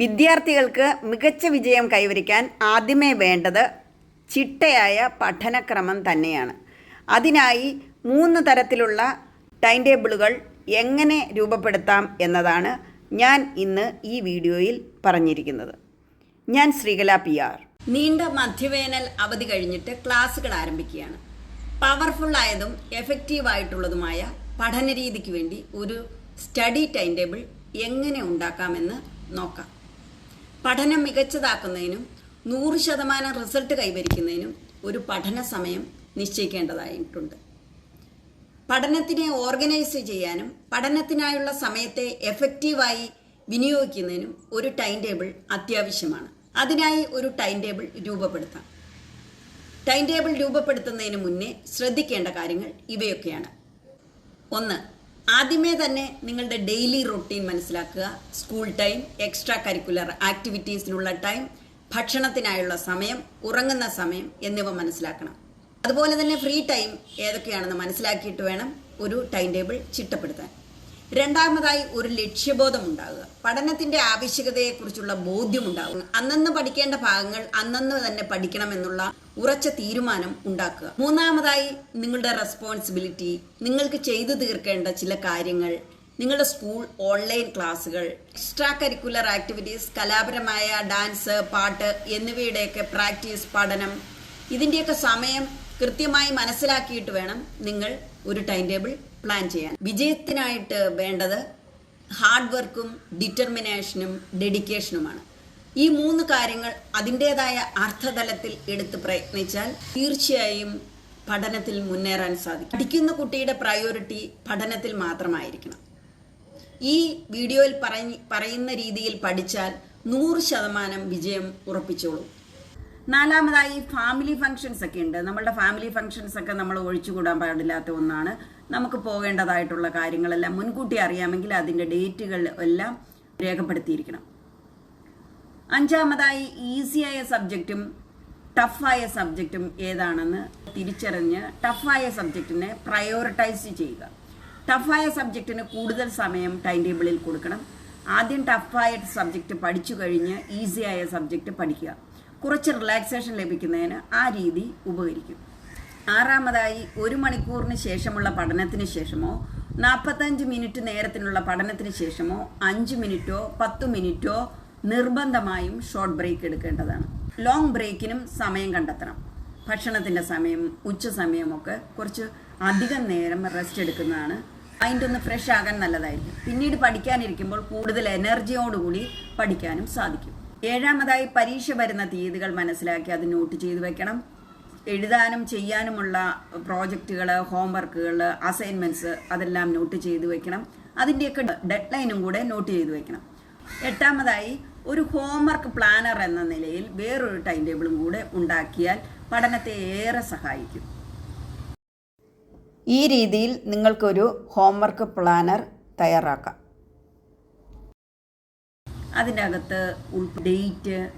വിദ്യാർത്ഥികൾക്ക് മികച്ച വിജയം കൈവരിക്കാൻ ആദ്യമേ വേണ്ടത് ചിട്ടയായ പഠനക്രമം തന്നെയാണ്. അതിനായി മൂന്ന് തരത്തിലുള്ള ടൈം ടേബിളുകൾ എങ്ങനെ രൂപപ്പെടുത്താം എന്നതാണ് ഞാൻ ഇന്ന് ഈ വീഡിയോയിൽ പറഞ്ഞിരിക്കുന്നത്. ഞാൻ ശ്രീകല പി ആർ. നീണ്ട മധ്യവേനൽ അവധി കഴിഞ്ഞിട്ട് ക്ലാസ്സുകൾ ആരംഭിക്കുകയാണ്. പവർഫുൾ ആയതും എഫക്റ്റീവ് ആയിട്ടുള്ളതുമായ പഠന രീതിക്ക് വേണ്ടി ഒരു സ്റ്റഡി ടൈം ടേബിൾ എങ്ങനെ ഉണ്ടാക്കാമെന്ന് നോക്കാം. പഠനം മികച്ചതാക്കുന്നതിനും നൂറ് ശതമാനം റിസൾട്ട് കൈവരിക്കുന്നതിനും ഒരു പഠന സമയം നിശ്ചയിക്കേണ്ടതായിട്ടുണ്ട്. പഠനത്തിനെ ഓർഗനൈസ് ചെയ്യാനും പഠനത്തിനായുള്ള സമയത്തെ എഫക്റ്റീവായി വിനിയോഗിക്കുന്നതിനും ഒരു ടൈം ടേബിൾ അത്യാവശ്യമാണ്. അതിനായി ഒരു ടൈം ടേബിൾ രൂപപ്പെടുത്താം. ടൈം ടേബിൾ രൂപപ്പെടുത്തുന്നതിന് മുന്നേ ശ്രദ്ധിക്കേണ്ട കാര്യങ്ങൾ ഇവയൊക്കെയാണ്. ഒന്ന് ആദ്യമേ തന്നെ നിങ്ങളുടെ ഡെയിലി റൊട്ടീൻ മനസ്സിലാക്കുക. സ്കൂൾ ടൈം എക്സ്ട്രാ കരിക്കുലർ ആക്ടിവിറ്റീസിനുള്ള ടൈം ഭക്ഷണത്തിനായുള്ള സമയം ഉറങ്ങുന്ന സമയം എന്നിവ മനസ്സിലാക്കണം. അതുപോലെ തന്നെ ഫ്രീ ടൈം ഏതൊക്കെയാണെന്ന് മനസ്സിലാക്കിയിട്ട് വേണം ഒരു ടൈം ടേബിൾ ചിട്ടപ്പെടുത്താൻ. രണ്ടാമതായി ഒരു ലക്ഷ്യബോധം ഉണ്ടാകുക പഠനത്തിന്റെ ആവശ്യകതയെക്കുറിച്ചുള്ള ബോധ്യം ഉണ്ടാകുക അന്നന്ന് പഠിക്കേണ്ട ഭാഗങ്ങൾ അന്നന്ന് തന്നെ പഠിക്കണമെന്നുള്ള ഉറച്ച തീരുമാനം ഉണ്ടാക്കുക. മൂന്നാമതായി നിങ്ങളുടെ റെസ്പോൺസിബിലിറ്റി നിങ്ങൾക്ക് ചെയ്തു തീർക്കേണ്ട ചില കാര്യങ്ങൾ നിങ്ങളുടെ സ്കൂൾ ഓൺലൈൻ ക്ലാസ്സുകൾ എക്സ്ട്രാ കരിക്കുലർ ആക്ടിവിറ്റീസ് കലാപരമായ ഡാൻസ് പാട്ട് എന്നിവയുടെയൊക്കെ പ്രാക്ടീസ് പഠനം ഇതിന്റെയൊക്കെ സമയം കൃത്യമായി മനസ്സിലാക്കിയിട്ട് വേണം നിങ്ങൾ ഒരു ടൈം ടേബിൾ പ്ലാൻ ചെയ്യാൻ. വിജയത്തിനായിട്ട് വേണ്ടത് ഹാർഡ് വർക്കും ഡിറ്റർമിനേഷനും ഡെഡിക്കേഷനുമാണ് ഈ മൂന്ന് കാര്യങ്ങൾ അതിന്റെതായ അർത്ഥതലത്തിൽ എടുത്ത് പ്രയത്നിച്ചാൽ തീർച്ചയായും പഠനത്തിൽ മുന്നേറാൻ സാധിക്കും. പഠിക്കുന്ന കുട്ടിയുടെ പ്രയോറിറ്റി പഠനത്തിൽ മാത്രമായിരിക്കണം. ഈ വീഡിയോയിൽ പറയുന്ന രീതിയിൽ പഠിച്ചാൽ നൂറ് ശതമാനം വിജയം ഉറപ്പിച്ചോളൂ. നാലാമതായി ഫാമിലി ഫങ്ഷൻസ് ഒക്കെ ഉണ്ട്. നമ്മളുടെ ഫാമിലി ഫങ്ഷൻസ് ഒക്കെ നമ്മൾ ഒഴിച്ചുകൂടാൻ പാടില്ലാത്ത ഒന്നാണ്. നമുക്ക് പോകേണ്ടതായിട്ടുള്ള കാര്യങ്ങളെല്ലാം മുൻകൂട്ടി അറിയാമെങ്കിൽ അതിന്റെ ഡേറ്റുകൾ എല്ലാം രേഖപ്പെടുത്തിയിരിക്കണം. അഞ്ചാമതായി ഈസിയായ സബ്ജക്റ്റും ടഫായ സബ്ജക്റ്റും ഏതാണെന്ന് തിരിച്ചറിഞ്ഞ് ടഫായ സബ്ജക്റ്റിനെ പ്രയോറിറ്റൈസ് ചെയ്യുക. ടഫായ സബ്ജക്റ്റിന് കൂടുതൽ സമയം ടൈം ടേബിളിൽ കൊടുക്കണം. ആദ്യം ടഫായ സബ്ജക്റ്റ് പഠിച്ചു കഴിഞ്ഞ് ഈസിയായ സബ്ജക്റ്റ് പഠിക്കുക. കുറച്ച് റിലാക്സേഷൻ ലഭിക്കുന്നതിന് ആ രീതി ഉപകരിക്കും. ആറാമതായി ഒരു മണിക്കൂറിന് ശേഷമുള്ള പഠനത്തിന് ശേഷമോ നാൽപ്പത്തഞ്ച് മിനിറ്റ് നേരത്തിനുള്ള പഠനത്തിന് ശേഷമോ അഞ്ച് മിനിറ്റോ പത്ത് മിനിറ്റോ നിർബന്ധമായും ഷോർട്ട് ബ്രേക്ക് എടുക്കേണ്ടതാണ്. ലോങ് ബ്രേക്കിനും സമയം കണ്ടെത്തണം. ഭക്ഷണത്തിന്റെ സമയം ഉച്ച സമയമൊക്കെ കുറച്ച് അധികം നേരം റെസ്റ്റ് എടുക്കുന്നതാണ്. മൈൻഡ് ഒന്ന് ഫ്രഷ് ആകാൻ നല്ലതായിരിക്കും. പിന്നീട് പഠിക്കാനിരിക്കുമ്പോൾ കൂടുതൽ എനർജിയോടുകൂടി പഠിക്കാനും സാധിക്കും. ഏഴാമതായി പരീക്ഷ വരുന്ന തീയതികൾ മനസ്സിലാക്കി അത് നോട്ട് ചെയ്തു വെക്കണം. എഴുതാനും ചെയ്യാനുമുള്ള പ്രോജക്റ്റുകൾ ഹോംവർക്കുകൾ അസൈൻമെന്റ്സ് അതെല്ലാം നോട്ട് ചെയ്തു വെക്കണം. അതിന്റെയൊക്കെ ഡെഡ് ലൈനും കൂടെ നോട്ട് ചെയ്തു വെക്കണം. എട്ടാമതായി ഒരു ഹോംവർക്ക് പ്ലാനർ എന്ന നിലയിൽ വേറൊരു ടൈം ടേബിളും കൂടെ ഉണ്ടാക്കിയാൽ പഠനത്തെ ഏറെ സഹായിക്കും. ഈ രീതിയിൽ നിങ്ങൾക്കൊരു ഹോംവർക്ക് പ്ലാനർ തയ്യാറാക്കാം. അതിന്റെ അകത്ത് ഡേറ്റ്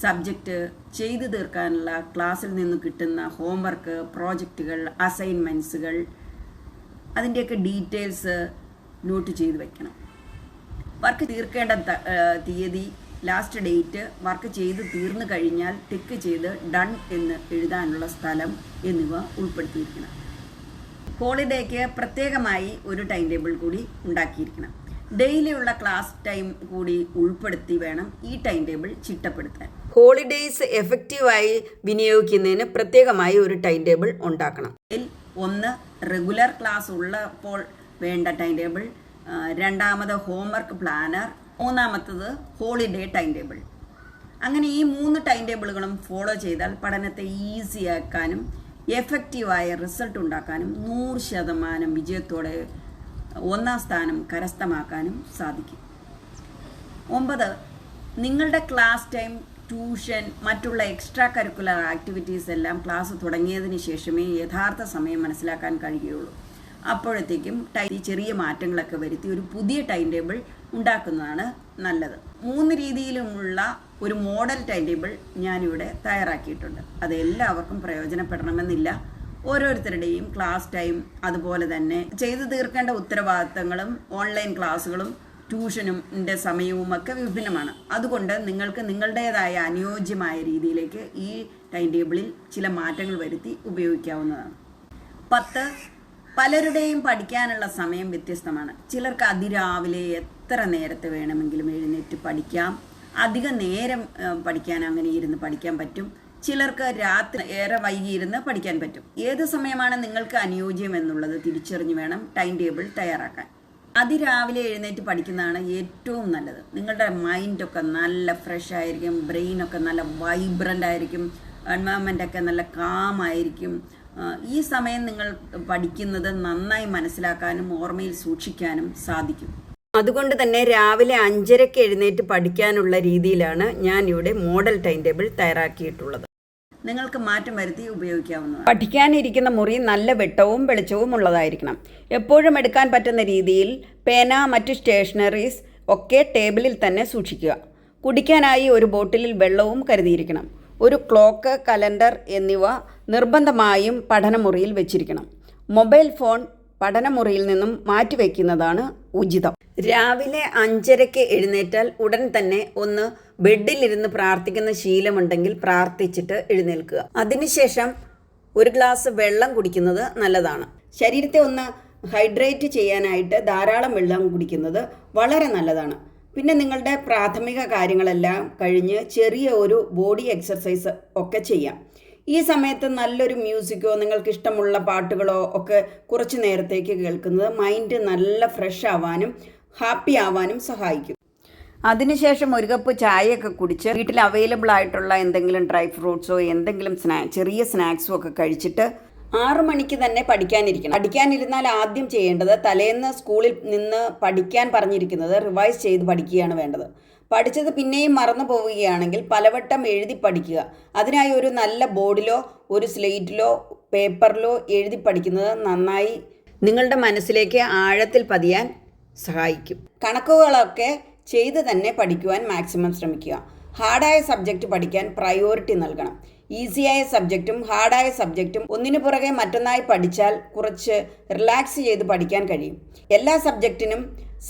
സബ്ജക്റ്റ് ചെയ്തു തീർക്കാനുള്ള ക്ലാസ്സിൽ നിന്ന് കിട്ടുന്ന ഹോംവർക്ക് പ്രോജക്റ്റുകൾ അസൈൻമെന്റ്സുകൾ അതിന്റെയൊക്കെ ഡീറ്റെയിൽസ് നോട്ട് ചെയ്ത് വെക്കണം. വർക്ക് തീർക്കേണ്ട തീയതി ലാസ്റ്റ് ഡേറ്റ് വർക്ക് ചെയ്ത് തീർന്നു കഴിഞ്ഞാൽ ടിക്ക് ചെയ്ത് ഡൺ എന്ന് എഴുതാനുള്ള സ്ഥലം എന്നിവ ഉൾപ്പെടുത്തിയിരിക്കണം. ഹോളിഡേക്ക് പ്രത്യേകമായി ഒരു ടൈം ടേബിൾ കൂടി ഉണ്ടാക്കിയിരിക്കണം. ഡെയിലിയുള്ള ക്ലാസ് ടൈം കൂടി ഉൾപ്പെടുത്തി വേണം ഈ ടൈം ടേബിൾ ചിട്ടപ്പെടുത്താൻ. ഹോളിഡേയ്സ് എഫക്റ്റീവായി വിനിയോഗിക്കുന്നതിന് പ്രത്യേകമായി ഒരു ടൈം ടേബിൾ ഉണ്ടാക്കണം. ഒന്ന് റെഗുലർ ക്ലാസ് ഉള്ളപ്പോൾ വേണ്ട ടൈം ടേബിൾ രണ്ടാമത് ഹോംവർക്ക് പ്ലാനർ മൂന്നാമത്തത് ഹോളിഡേ ടൈം ടേബിൾ. അങ്ങനെ ഈ മൂന്ന് ടൈം ടേബിളുകളും ഫോളോ ചെയ്താൽ പഠനത്തെ ഈസിയാക്കാനും എഫക്റ്റീവായ റിസൾട്ട് ഉണ്ടാക്കാനും നൂറ് ശതമാനം വിജയത്തോടെ ഒന്നാം സ്ഥാനം കരസ്ഥമാക്കാനും സാധിക്കും. ഒമ്പത് നിങ്ങളുടെ ക്ലാസ് ടൈം ട്യൂഷൻ മറ്റുള്ള എക്സ്ട്രാ കരിക്കുലർ ആക്ടിവിറ്റീസ് എല്ലാം ക്ലാസ് തുടങ്ങിയതിന് ശേഷമേ യഥാർത്ഥ സമയം മനസ്സിലാക്കാൻ കഴിയുകയുള്ളൂ. അപ്പോഴത്തേക്കും ടൈ ചെറിയ മാറ്റങ്ങളൊക്കെ വരുത്തി ഒരു പുതിയ ടൈം ടേബിൾ ഉണ്ടാക്കുന്നതാണ് നല്ലത്. മൂന്ന് രീതിയിലുമുള്ള ഒരു മോഡൽ ടൈം ടേബിൾ ഞാനിവിടെ തയ്യാറാക്കിയിട്ടുണ്ട്. അത് എല്ലാവർക്കും പ്രയോജനപ്പെടണമെന്നില്ല. ഓരോരുത്തരുടെയും ക്ലാസ് ടൈം അതുപോലെ തന്നെ ചെയ്തു തീർക്കേണ്ട ഉത്തരവാദിത്തങ്ങളും ഓൺലൈൻ ക്ലാസ്സുകളും ട്യൂഷനും സമയവും ഒക്കെ വിഭിന്നമാണ്. അതുകൊണ്ട് നിങ്ങൾക്ക് നിങ്ങളുടേതായ അനുയോജ്യമായ രീതിയിലേക്ക് ഈ ടൈം ടേബിളിൽ ചില മാറ്റങ്ങൾ വരുത്തി ഉപയോഗിക്കാവുന്നതാണ്. പത്ത് പലരുടെയും പഠിക്കാനുള്ള സമയം വ്യത്യസ്തമാണ്. ചിലർക്ക് അതിരാവിലെ എത്ര നേരത്തെ വേണമെങ്കിലും എഴുന്നേറ്റ് പഠിക്കാം. അധിക നേരം പഠിക്കാൻ അങ്ങനെ ഇരുന്ന് പഠിക്കാൻ പറ്റും. ചിലർക്ക് രാത്രി ഏറെ വൈകിയിരുന്ന് പഠിക്കാൻ പറ്റും. ഏത് സമയമാണ് നിങ്ങൾക്ക് അനുയോജ്യം എന്നുള്ളത് തിരിച്ചറിഞ്ഞ് വേണം ടൈം ടേബിൾ തയ്യാറാക്കാൻ. അതിരാവിലെ എഴുന്നേറ്റ് പഠിക്കുന്നതാണ് ഏറ്റവും നല്ലത്. നിങ്ങളുടെ മൈൻഡൊക്കെ നല്ല ഫ്രഷ് ആയിരിക്കും ബ്രെയിനൊക്കെ നല്ല വൈബ്രന്റ് ആയിരിക്കും എൻവയോൺമെന്റ് ഒക്കെ നല്ല കാമായിരിക്കും ഈ സമയം നിങ്ങൾ പഠിക്കുന്നത് നന്നായി മനസ്സിലാക്കാനും ഓർമ്മയിൽ സൂക്ഷിക്കാനും സാധിക്കും. അതുകൊണ്ട് തന്നെ രാവിലെ അഞ്ചരയ്ക്ക് എഴുന്നേറ്റ് പഠിക്കാനുള്ള രീതിയിലാണ് ഞാൻ ഇവിടെ മോഡൽ ടൈം ടേബിൾ തയ്യാറാക്കിയിട്ടുള്ളത്. നിങ്ങൾക്ക് മാറ്റം വരുത്തി ഉപയോഗിക്കാവുന്നതാണ്. പഠിക്കാനിരിക്കുന്ന മുറി നല്ല വെട്ടവും വെളിച്ചവും ഉള്ളതായിരിക്കണം. എപ്പോഴും എടുക്കാൻ പറ്റുന്ന രീതിയിൽ പേന മറ്റ് സ്റ്റേഷനറീസ് ഒക്കെ ടേബിളിൽ തന്നെ സൂക്ഷിക്കുക. കുടിക്കാനായി ഒരു ബോട്ടിലിൽ വെള്ളവും കരുതിയിരിക്കണം. ഒരു ക്ലോക്ക് കലണ്ടർ എന്നിവ നിർബന്ധമായും പഠനമുറിയിൽ വെച്ചിരിക്കണം. മൊബൈൽ ഫോൺ പഠനമുറിയിൽ നിന്നും മാറ്റിവെക്കുന്നതാണ് ഉചിതം. രാവിലെ അഞ്ചരയ്ക്ക് എഴുന്നേറ്റാൽ ഉടൻ തന്നെ ഒന്ന് ബെഡിലിരുന്ന് പ്രാർത്ഥിക്കുന്ന ശീലമുണ്ടെങ്കിൽ പ്രാർത്ഥിച്ചിട്ട് എഴുന്നേൽക്കുക. അതിനുശേഷം ഒരു ഗ്ലാസ് വെള്ളം കുടിക്കുന്നത് നല്ലതാണ്. ശരീരത്തെ ഒന്ന് ഹൈഡ്രേറ്റ് ചെയ്യാനായിട്ട് ധാരാളം വെള്ളം കുടിക്കുന്നത് വളരെ നല്ലതാണ്. പിന്നെ നിങ്ങളുടെ പ്രാഥമിക കാര്യങ്ങളെല്ലാം കഴിഞ്ഞ് ചെറിയ ഒരു ബോഡി എക്സർസൈസ് ഒക്കെ ചെയ്യാം. ഈ സമയത്ത് നല്ലൊരു മ്യൂസിക്കോ നിങ്ങൾക്ക് ഇഷ്ടമുള്ള പാട്ടുകളോ ഒക്കെ കുറച്ച് നേരത്തേക്ക് കേൾക്കുന്നത് മൈൻഡ് നല്ല ഫ്രഷ് ആവാനും ഹാപ്പി ആവാനും സഹായിക്കും. അതിനുശേഷം ഒരു കപ്പ് ചായയൊക്കെ കുടിച്ച് വീട്ടിൽ അവൈലബിൾ ആയിട്ടുള്ള എന്തെങ്കിലും ഡ്രൈ ഫ്രൂട്ട്സോ എന്തെങ്കിലും സ്നാ ചെറിയ സ്നാക്സോ ഒക്കെ കഴിച്ചിട്ട് ആറു മണിക്ക് തന്നെ പഠിക്കാനിരിക്കണം. പഠിക്കാനിരുന്നാൽ ആദ്യം ചെയ്യേണ്ടത് തലേന്ന് സ്കൂളിൽ നിന്ന് പഠിക്കാൻ പറഞ്ഞിരിക്കുന്നത് റിവൈസ് ചെയ്ത് പഠിക്കുകയാണ് വേണ്ടത്. പഠിച്ചത് പിന്നെയും മറന്നു പോവുകയാണെങ്കിൽ പലവട്ടം എഴുതി പഠിക്കുക. അതിനായി ഒരു നല്ല ബോർഡിലോ ഒരു സ്ലേറ്റിലോ പേപ്പറിലോ എഴുതി പഠിക്കുന്നത് നന്നായി നിങ്ങളുടെ മനസ്സിലേക്ക് ആഴത്തിൽ പതിയാൻ സഹായിക്കും. കണക്കുകളൊക്കെ ചെയ്ത് തന്നെ പഠിക്കുവാൻ മാക്സിമം ശ്രമിക്കുക. ഹാർഡായ സബ്ജക്റ്റ് പഠിക്കാൻ പ്രയോറിറ്റി നൽകണം. ഈസിയായ സബ്ജക്റ്റും ഹാർഡായ സബ്ജക്റ്റും ഒന്നിനു പുറകെ മറ്റൊന്നായി പഠിച്ചാൽ കുറച്ച് റിലാക്സ് ചെയ്ത് പഠിക്കാൻ കഴിയും. എല്ലാ സബ്ജക്റ്റിനും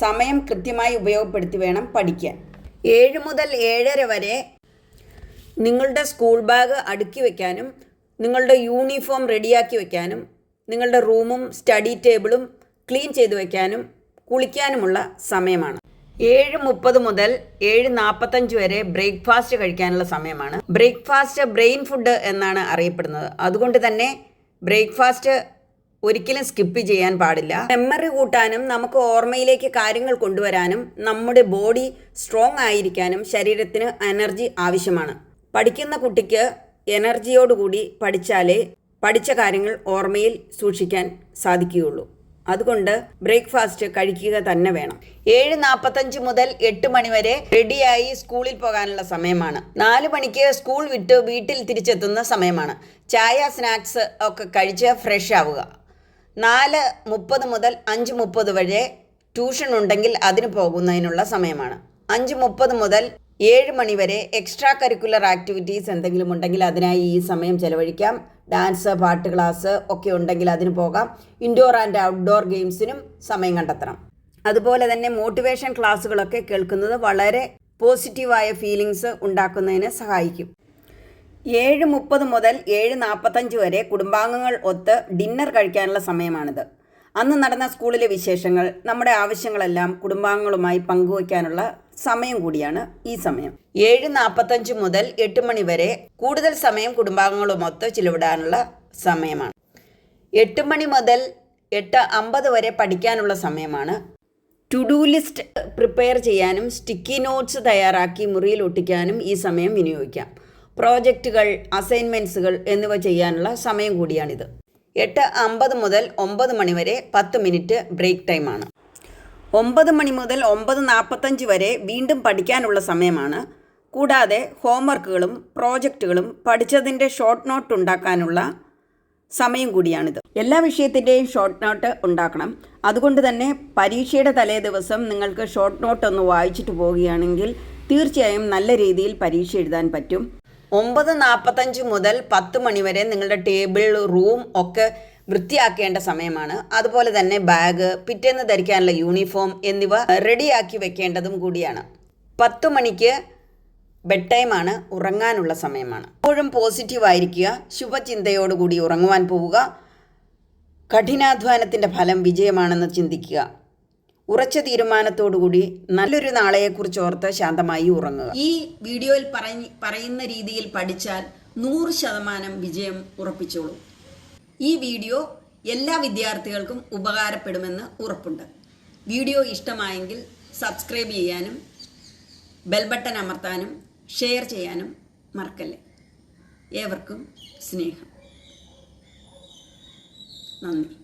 സമയം കൃത്യമായി ഉപയോഗപ്പെടുത്തി വേണം പഠിക്കാൻ. ഏഴ് മുതൽ ഏഴര വരെ നിങ്ങളുടെ സ്കൂൾ ബാഗ് അടുക്കി വയ്ക്കാനും നിങ്ങളുടെ യൂണിഫോം റെഡിയാക്കി വയ്ക്കാനും നിങ്ങളുടെ റൂമും സ്റ്റഡി ടേബിളും ക്ലീൻ ചെയ്ത് വയ്ക്കാനും കുളിക്കാനുമുള്ള സമയമാണ്. ഏഴ് മുപ്പത് മുതൽ ഏഴ് നാൽപ്പത്തഞ്ച് വരെ ബ്രേക്ക്ഫാസ്റ്റ് കഴിക്കാനുള്ള സമയമാണ്. ബ്രേക്ക്ഫാസ്റ്റ് ബ്രെയിൻ ഫുഡ് എന്നാണ് അറിയപ്പെടുന്നത്. അതുകൊണ്ട് തന്നെ ബ്രേക്ക്ഫാസ്റ്റ് ഒരിക്കലും സ്കിപ്പ് ചെയ്യാൻ പാടില്ല. മെമ്മറി കൂട്ടാനും നമുക്ക് ഓർമ്മയിലേക്ക് കാര്യങ്ങൾ കൊണ്ടുവരാനും നമ്മുടെ ബോഡി സ്ട്രോങ് ആയിരിക്കാനും ശരീരത്തിന് എനർജി ആവശ്യമാണ്. പഠിക്കുന്ന കുട്ടിക്ക് എനർജിയോടുകൂടി പഠിച്ചാലേ പഠിച്ച കാര്യങ്ങൾ ഓർമ്മയിൽ സൂക്ഷിക്കാൻ സാധിക്കുകയുള്ളൂ. അതുകൊണ്ട് ബ്രേക്ക്ഫാസ്റ്റ് കഴിക്കുക തന്നെ വേണം. ഏഴ് നാൽപ്പത്തഞ്ച് മുതൽ എട്ട് മണിവരെ റെഡിയായി സ്കൂളിൽ പോകാനുള്ള സമയമാണ്. നാല് മണിക്ക് സ്കൂൾ വിട്ട് വീട്ടിൽ തിരിച്ചെത്തുന്ന സമയമാണ്. ചായ സ്നാക്സ് ഒക്കെ കഴിച്ച് ഫ്രഷ് ആവുക. നാല് മുപ്പത് മുതൽ അഞ്ച് മുപ്പത് വരെ ട്യൂഷൻ ഉണ്ടെങ്കിൽ അതിന് പോകുന്നതിനുള്ള സമയമാണ്. അഞ്ച് മുപ്പത് മുതൽ ഏഴ് മണിവരെ എക്സ്ട്രാ കരിക്കുലർ ആക്ടിവിറ്റീസ് എന്തെങ്കിലും ഉണ്ടെങ്കിൽ അതിനായി ഈ സമയം ചെലവഴിക്കാം. ഡാൻസ് പാട്ട് ക്ലാസ് ഒക്കെ ഉണ്ടെങ്കിൽ അതിന് പോകാം. ഇൻഡോർ ആൻഡ് ഔട്ട്ഡോർ ഗെയിംസിനും സമയം കണ്ടെത്തണം. അതുപോലെ തന്നെ മോട്ടിവേഷൻ ക്ലാസ്സുകളൊക്കെ കേൾക്കുന്നത് വളരെ പോസിറ്റീവായ ഫീലിങ്സ് ഉണ്ടാക്കുന്നതിന് സഹായിക്കും. ഏഴ് മുപ്പത് മുതൽ ഏഴ് നാൽപ്പത്തഞ്ച് വരെ കുടുംബാംഗങ്ങൾ ഒത്ത് ഡിന്നർ കഴിക്കാനുള്ള സമയമാണിത്. അന്ന് നടന്ന സ്കൂളിലെ വിശേഷങ്ങൾ നമ്മുടെ ആവശ്യങ്ങളെല്ലാം കുടുംബാംഗങ്ങളുമായി പങ്കുവയ്ക്കാനുള്ള സമയം കൂടിയാണ് ഈ സമയം. ഏഴ് നാൽപ്പത്തഞ്ച് മുതൽ എട്ട് മണി വരെ കൂടുതൽ സമയം കുടുംബാംഗങ്ങളുമൊത്ത് ചിലവിടാനുള്ള സമയമാണ്. എട്ട് മണി മുതൽ എട്ട് അമ്പത് വരെ പഠിക്കാനുള്ള സമയമാണ്. ടു ഡു ലിസ്റ്റ് പ്രിപ്പയർ ചെയ്യാനും സ്റ്റിക്കി നോട്ട്സ് തയ്യാറാക്കി മുറിയിൽ ഒട്ടിക്കാനും ഈ സമയം വിനിയോഗിക്കാം. പ്രോജക്റ്റുകൾ അസൈൻമെന്റ്സുകൾ എന്നിവ ചെയ്യാനുള്ള സമയം കൂടിയാണിത്. എട്ട് അമ്പത് മുതൽ ഒമ്പത് മണി വരെ പത്ത് മിനിറ്റ് ബ്രേക്ക് ടൈമാണ്. ഒമ്പത് മണി മുതൽ ഒമ്പത് നാൽപ്പത്തഞ്ച് വരെ വീണ്ടും പഠിക്കാനുള്ള സമയമാണ്. കൂടാതെ ഹോംവർക്കുകളും പ്രോജക്റ്റുകളും പഠിച്ചതിന്റെ ഷോർട്ട് നോട്ട് ഉണ്ടാക്കാനുള്ള സമയം കൂടിയാണിത്. എല്ലാ വിഷയത്തിന്റെയും ഷോർട്ട് നോട്ട് ഉണ്ടാക്കണം. അതുകൊണ്ട് തന്നെ പരീക്ഷയുടെ തലേ ദിവസം നിങ്ങൾക്ക് ഷോർട്ട് നോട്ട് ഒന്ന് വായിച്ചിട്ട് പോവുകയാണെങ്കിൽ തീർച്ചയായും നല്ല രീതിയിൽ പരീക്ഷ എഴുതാൻ പറ്റും. ഒമ്പത് നാൽപ്പത്തഞ്ച് മുതൽ പത്ത് മണിവരെ നിങ്ങളുടെ ടേബിൾ റൂം ഒക്കെ വൃത്തിയാക്കേണ്ട സമയമാണ്. അതുപോലെ തന്നെ ബാഗ് പിറ്റേന്ന് ധരിക്കാനുള്ള യൂണിഫോം എന്നിവ റെഡിയാക്കി വെക്കേണ്ടതും കൂടിയാണ്. പത്ത് മണിക്ക് ബെഡ് ടൈമാണ് ഉറങ്ങാനുള്ള സമയമാണ്. എപ്പോഴും പോസിറ്റീവ് ആയിരിക്കുക ശുഭചിന്തയോടുകൂടി ഉറങ്ങുവാൻ പോവുക കഠിനാധ്വാനത്തിന്റെ ഫലം വിജയമാണെന്ന് ചിന്തിക്കുക. ഉറച്ച തീരുമാനത്തോടുകൂടി നല്ലൊരു നാളെയെക്കുറിച്ച് ഓർത്ത് ശാന്തമായി ഉറങ്ങുക. ഈ വീഡിയോയിൽ പറയുന്ന രീതിയിൽ പഠിച്ചാൽ നൂറ് ശതമാനം വിജയം ഉറപ്പിച്ചോളൂ. ഈ വീഡിയോ എല്ലാ വിദ്യാർത്ഥികൾക്കും ഉപകാരപ്പെടുമെന്ന് ഉറപ്പുണ്ട്. വീഡിയോ ഇഷ്ടമായെങ്കിൽ സബ്സ്ക്രൈബ് ചെയ്യാനും ബെൽ ബട്ടൺ അമർത്താനും ഷെയർ ചെയ്യാനും മറക്കല്ലേ. ഏവർക്കും സ്നേഹം. നന്ദി.